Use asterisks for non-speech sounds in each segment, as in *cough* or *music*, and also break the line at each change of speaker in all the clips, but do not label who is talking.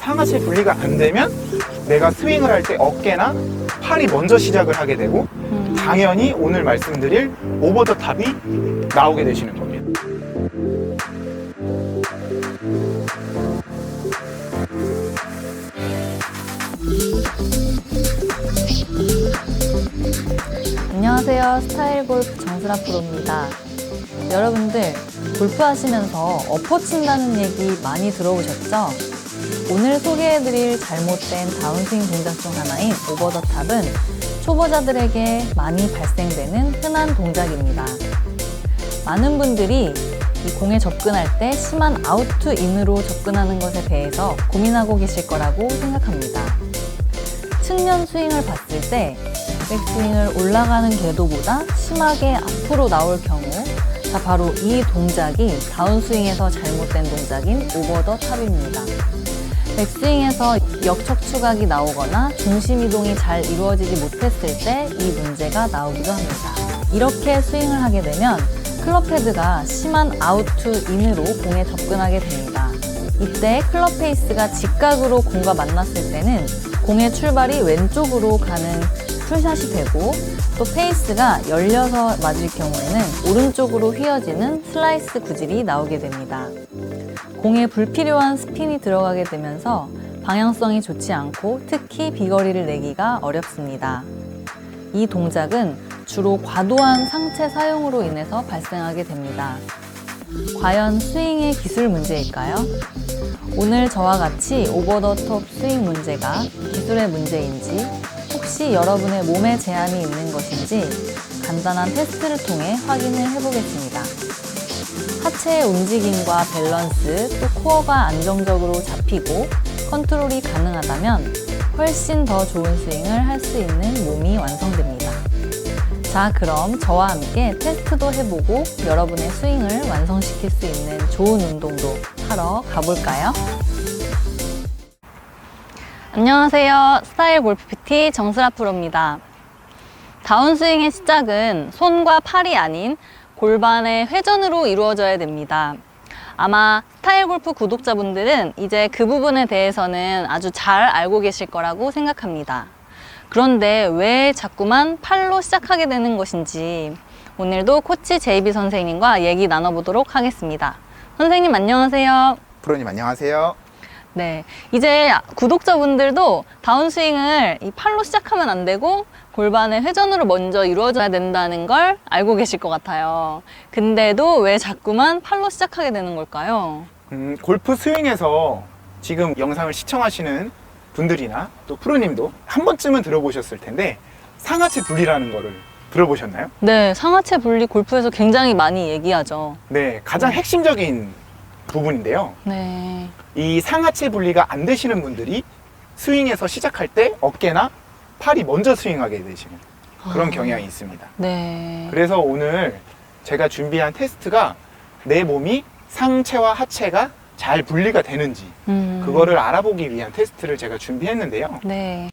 상하체 분리가 안 되면 내가 스윙을 할 때 어깨나 팔이 먼저 시작을 하게 되고
음.
당연히 오늘 말씀드릴 오버 더 탑이 나오게 되시는 겁니다.
안녕하세요. 스타일 골프 정수라 프로입니다. 여러분들, 골프 하시면서 엎어 친다는 얘기 많이 들어보셨죠? 오늘 소개해드릴 잘못된 다운스윙 동작 중 하나인 오버 더 탑은 초보자들에게 많이 발생되는 흔한 동작입니다. 많은 분들이 이 공에 접근할 때 심한 아웃 투 인으로 접근하는 것에 대해서 고민하고 계실 거라고 생각합니다. 측면 스윙을 봤을 때 백스윙을 올라가는 궤도보다 심하게 앞으로 나올 경우 자 바로 이 동작이 다운스윙에서 잘못된 동작인 오버 더 탑입니다. 백스윙에서 역척 추각이 나오거나 중심 이동이 잘 이루어지지 못했을 때 이 문제가 나오기도 합니다. 이렇게 스윙을 하게 되면 클럽 헤드가 심한 아웃투 인으로 공에 접근하게 됩니다. 이때 클럽 페이스가 직각으로 공과 만났을 때는 공의 출발이 왼쪽으로 가는 풀샷이 되고 또 페이스가 열려서 맞을 경우에는 오른쪽으로 휘어지는 슬라이스 구질이 나오게 됩니다. 공에 불필요한 스핀이 들어가게 되면서 방향성이 좋지 않고 특히 비거리를 내기가 어렵습니다. 이 동작은 주로 과도한 상체 사용으로 인해서 발생하게 됩니다. 과연 스윙의 기술 문제일까요? 오늘 저와 같이 오버 더 톱 스윙 문제가 기술의 문제인지 혹시 여러분의 몸에 제한이 있는 것인지 간단한 테스트를 통해 확인을 해보겠습니다. 하체의 움직임과 밸런스 또 코어가 안정적으로 잡히고 컨트롤이 가능하다면 훨씬 더 좋은 스윙을 할 수 있는 몸이 완성됩니다. 자, 그럼 저와 함께 테스트도 해보고 여러분의 스윙을 완성시킬 수 있는 좋은 운동도 하러 가볼까요? 안녕하세요. 스타일 골프 PT 정수라 프로입니다. 다운스윙의 시작은 손과 팔이 아닌 골반의 회전으로 이루어져야 됩니다. 아마 스타일 골프 구독자분들은 이제 그 부분에 대해서는 아주 잘 알고 계실 거라고 생각합니다. 그런데 왜 자꾸만 팔로 시작하게 되는 것인지 오늘도 코치 제이비 선생님과 얘기 나눠보도록 하겠습니다. 선생님 안녕하세요.
프로님 안녕하세요.
네. 이제 구독자분들도 다운스윙을 이 팔로 시작하면 안 되고 골반의 회전으로 먼저 이루어져야 된다는 걸 알고 계실 것 같아요. 근데도 왜 자꾸만 팔로 시작하게 되는 걸까요?
음, 골프 스윙에서 지금 영상을 시청하시는 분들이나 또 프로님도 한 번쯤은 들어보셨을 텐데 상하체 분리라는 거를 들어보셨나요?
네. 상하체 분리 골프에서 굉장히 많이 얘기하죠.
네, 가장 핵심적인 부분인데요.
네.
이 상하체 분리가 안 되시는 분들이 스윙에서 시작할 때 어깨나 팔이 먼저 스윙하게 되시는 그런
아.
경향이 있습니다.
네.
그래서 오늘 제가 준비한 테스트가 내 몸이 상체와 하체가 잘 분리가 되는지
음.
그거를 알아보기 위한 테스트를 제가 준비했는데요.
네.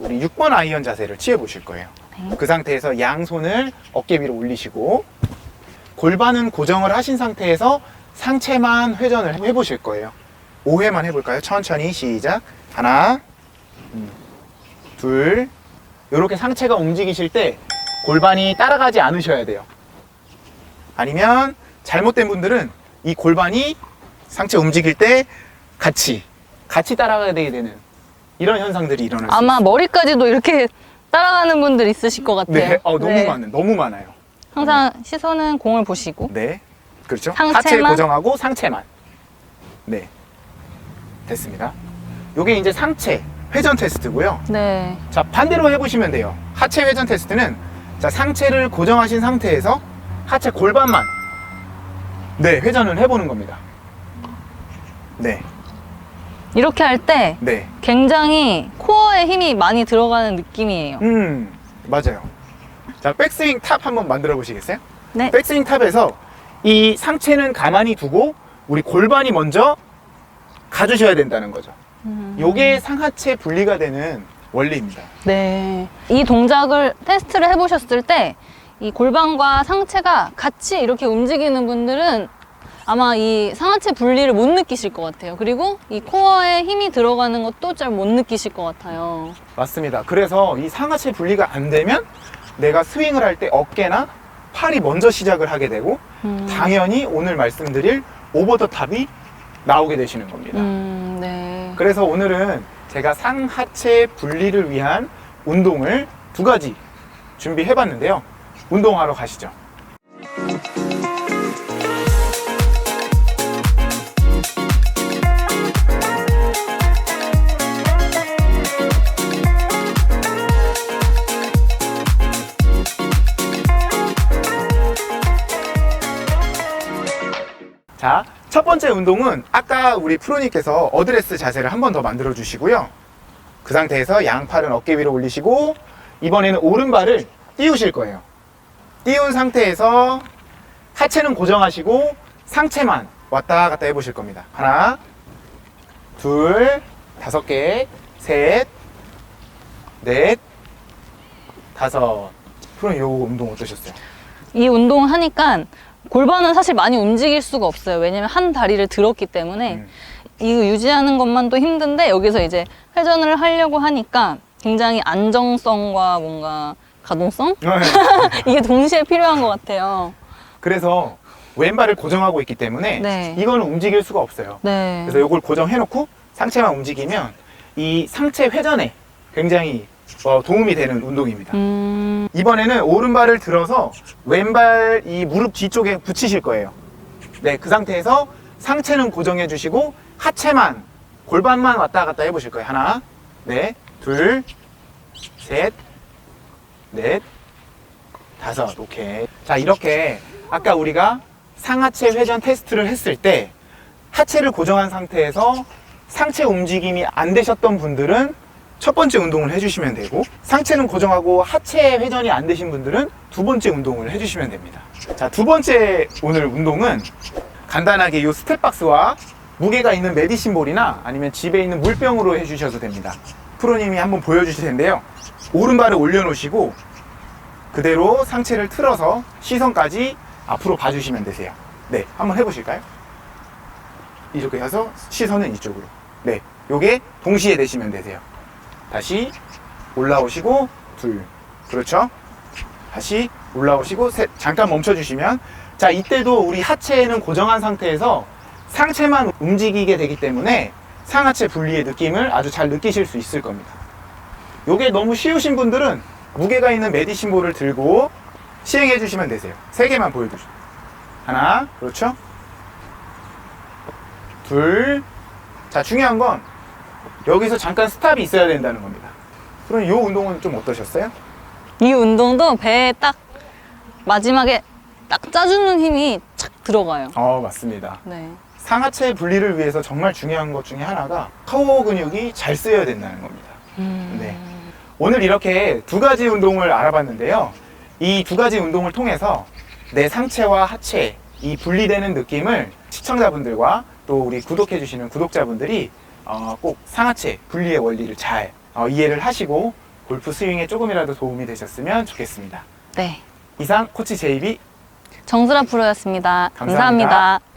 우리 6번 아이언 자세를 취해 보실 거예요.
네.
그 상태에서 양손을 어깨 위로 올리시고 골반은 고정을 하신 상태에서 상체만 회전을 해 보실 거예요. 5회만 해볼까요? 천천히 시작. 하나, 음, 둘. 이렇게 상체가 움직이실 때 골반이 따라가지 않으셔야 돼요. 아니면 잘못된 분들은 이 골반이 상체 움직일 때 같이 같이 따라가게 되는 이런 현상들이 일어날 수
아마 머리까지도 이렇게 따라가는 분들 있으실 것 같아요.
네, 어, 너무
네.
많은, 너무 많아요.
항상 시선은 공을 보시고.
네, 그렇죠.
상체만?
하체 고정하고 상체만. 네, 됐습니다. 요게 이제 상체 회전 테스트고요.
네.
자, 반대로 해 보시면 돼요. 하체 회전 테스트는 자 상체를 고정하신 상태에서 하체 골반만 네 회전을 해 보는 겁니다. 네,
이렇게 할 때
네,
굉장히 코어에 힘이 많이 들어가는 느낌이에요.
음 맞아요. 자, 백스윙 탑 한번 만들어 보시겠어요?
네.
백스윙 탑에서 이 상체는 가만히 두고 우리 골반이 먼저 가주셔야 된다는 거죠.
음.
요게 상하체 분리가 되는 원리입니다.
네. 이 동작을 테스트를 해보셨을 때 이 골반과 상체가 같이 이렇게 움직이는 분들은 아마 이 상하체 분리를 못 느끼실 것 같아요. 그리고 이 코어에 힘이 들어가는 것도 잘 못 느끼실 것 같아요.
맞습니다. 그래서 이 상하체 분리가 안 되면 내가 스윙을 할 때 어깨나 팔이 먼저 시작을 하게 되고
음.
당연히 오늘 말씀드릴 오버 더 탑이 나오게 되시는 겁니다.
음, 네.
그래서 오늘은 제가 상하체 분리를 위한 운동을 두 가지 준비해 봤는데요. 운동하러 가시죠. 번째 운동은 아까 우리 프로님께서 어드레스 자세를 한 번 더 만들어 주시고요. 그 상태에서 양팔은 어깨 위로 올리시고 이번에는 오른발을 띄우실 거예요. 띄운 상태에서 하체는 고정하시고 상체만 왔다 갔다 해보실 겁니다. 하나, 둘, 다섯 개, 셋, 넷, 다섯. 프로님 요 운동 어떠셨어요?
이 운동을 하니까 골반은 사실 많이 움직일 수가 없어요. 왜냐면 한 다리를 들었기 때문에
음.
이거 유지하는 것만도 힘든데 여기서 이제 회전을 하려고 하니까 굉장히 안정성과 뭔가 가동성 *laughs* 이게 동시에 필요한 것 같아요.
그래서 왼발을 고정하고 있기 때문에
네.
이거는 움직일 수가 없어요.
네.
그래서 이걸 고정해놓고 상체만 움직이면 이 상체 회전에 굉장히 어, 도움이 되는 운동입니다.
음,
이번에는 오른발을 들어서 왼발 이 무릎 뒤쪽에 붙이실 거예요. 네, 그 상태에서 상체는 고정해 주시고 하체만 골반만 왔다 갔다 해보실 거예요. 하나, 네, 둘, 셋, 넷, 다섯. 오케이. 자, 이렇게 아까 우리가 상하체 회전 테스트를 했을 때 하체를 고정한 상태에서 상체 움직임이 안 되셨던 분들은 첫 번째 운동을 해주시면 되고 상체는 고정하고 하체 회전이 안 되신 분들은 두 번째 운동을 해주시면 됩니다. 자, 두 번째 오늘 운동은 간단하게 이 스텝박스와 무게가 있는 메디신 볼이나 아니면 집에 있는 물병으로 해주셔도 됩니다. 프로님이 한번 보여주실 텐데요. 오른발을 올려놓으시고 그대로 상체를 틀어서 시선까지 앞으로 봐주시면 되세요. 네, 한번 해보실까요? 이렇게 해서 시선은 이쪽으로. 네, 요게 동시에 되시면 되세요. 다시 올라오시고 둘. 그렇죠? 다시 올라오시고 셋. 잠깐 멈춰 주시면 자 이때도 우리 하체는 고정한 상태에서 상체만 움직이게 되기 때문에 상하체 분리의 느낌을 아주 잘 느끼실 수 있을 겁니다. 요게 너무 쉬우신 분들은 무게가 있는 메디신볼을 들고 시행해 주시면 되세요. 세 개만 보여주세요. 하나, 그렇죠? 둘. 자, 중요한 건 여기서 잠깐 스탑이 있어야 된다는 겁니다. 그럼 이 운동은 좀 어떠셨어요?
이 운동도 배에 딱 마지막에 딱 짜주는 힘이 착 들어가요.
어, 맞습니다.
네.
상하체 분리를 위해서 정말 중요한 것 중에 하나가 코어 근육이 잘 쓰여야 된다는 겁니다.
음,
네. 오늘 이렇게 두 가지 운동을 알아봤는데요. 이 두 가지 운동을 통해서 내 상체와 하체 이 분리되는 느낌을 시청자분들과 또 우리 구독해주시는 구독자분들이 어, 꼭 상하체 분리의 원리를 잘 어, 이해를 하시고 골프 스윙에 조금이라도 도움이 되셨으면 좋겠습니다.
네.
이상 코치 제이비
정수라 프로였습니다
감사합니다.
감사합니다.